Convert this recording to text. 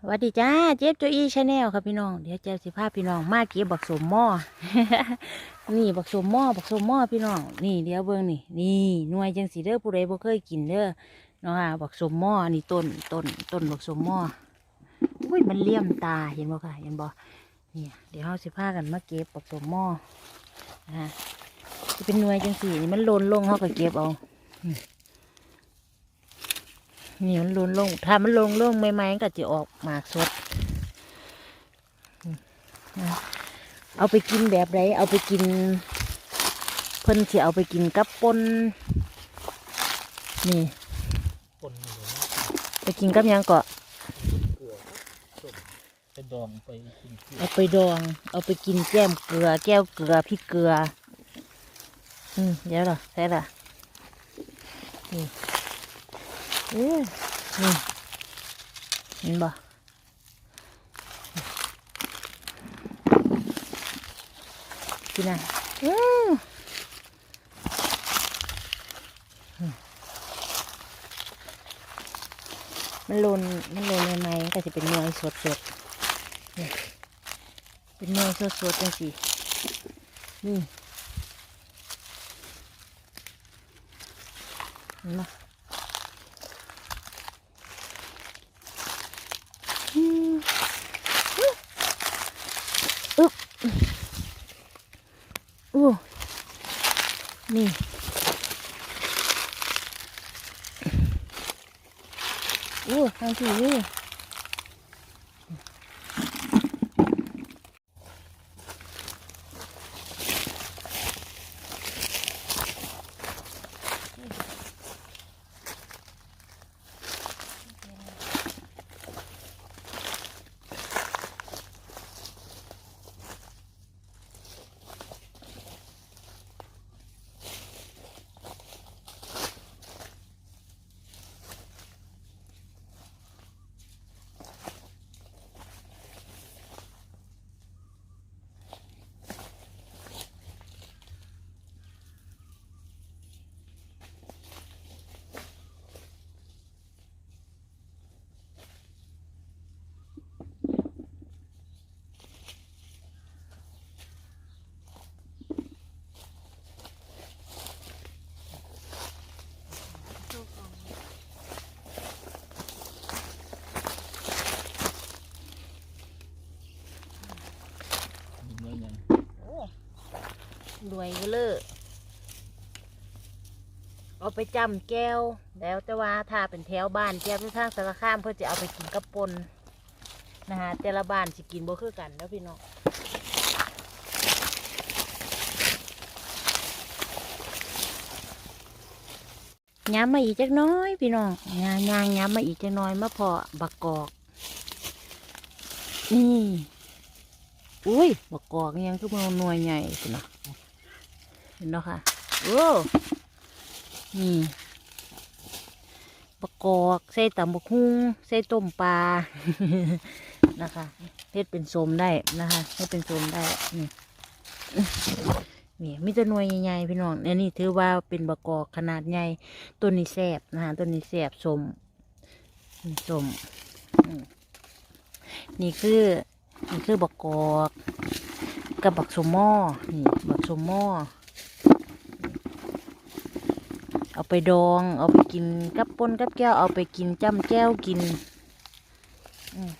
สวัสดีจ้าเจ๊บโจอี้ชาแนลครับพี่น้อง เดี๋ยวเจ้าสิพาพี่น้องมาเก็บบักสมหม้อ นี่บักสมหม้อบักสมหม้อพี่น้อง นี่เดี๋ยวเบิ่งนี่ นี่หน่วยจังสีเด้อผู้ใดบ่เคยกินเด้อเนาะค่ะบักสมหม้อ นี่ต้นต้นต้นบักสมหม้ออุ้ยมันเลี่ยมตาเห็นบ่ค่ะ เห็นบ่เนี่ยเดี๋ยวเฮาสิพากันมาเก็บบักสมหม้อนะคะเป็นหน่วยจังสีนี่มันหล่นลงเฮาก็เก็บเอา นี่มันลนลง ถ้ามันลงลงใหม่ๆมันก็จะออกหมากสดนะเอาไปกินแบบไรเอาไปกิน เพิ่นสิเอาไปกินกับปนนี่คนอยู่นะไปกินกับหยังเกาะเกลือส้มไปดองไปกินเกลือเอาไปดอง เอาไปกินแก้มเกลือ แก้วเกลือพริกเกลือ อืมเดี๋ยวเหรอใช่ละนี่ เอ้นี่เห็นบ่กินอะอืมมันลนมันลนใหม่ๆมันก็จะเป็นเนื้อสดๆนี่เป็นเนื้อสดๆจังสินี่เห็นไหมอืมอึ๊บอู้ นี่ อู้ทางที่นี่ รวยก็เลยเอาไปจำแก้ว แล้วแต่ว่าถ้าเป็นแถวบ้านแก้วที่ทางสารคามเพื่อจะเอาไปกินกับปนนะฮะแต่ละบ้านสิกินบ่คือกันแล้วพี่น้องย้ำมาอีกจักน้อย พี่น้องงานยางย้ำมาอีกจักน้อยมาพอบักกอก นี่ อุ้ยบักกอกยังคือมันหน่วยใหญ่สินะ เห็นเนาะค่ะโอ้นี่บักกอกใส่ตำบักฮุ้งใส่ต้มปลานะคะเฮ็ดเป็นโสมได้นะคะเฮ็ดเป็นโสมได้นี่นี่มีแต่หน่วยใหญ่ๆพี่น้องอันนี้ถือว่าเป็นบักอกขนาดใหญ่ต้นนี้แสบนะคะต้นนี้แสบสมสมนี่คือนี่คือบักกอกกับบักสมหม้อนี่บักสมหม้อ เอาไปดอง เอาไปกินกับป่นกับแก้ว เอาไปกินจ้ำแก้วกิน อืม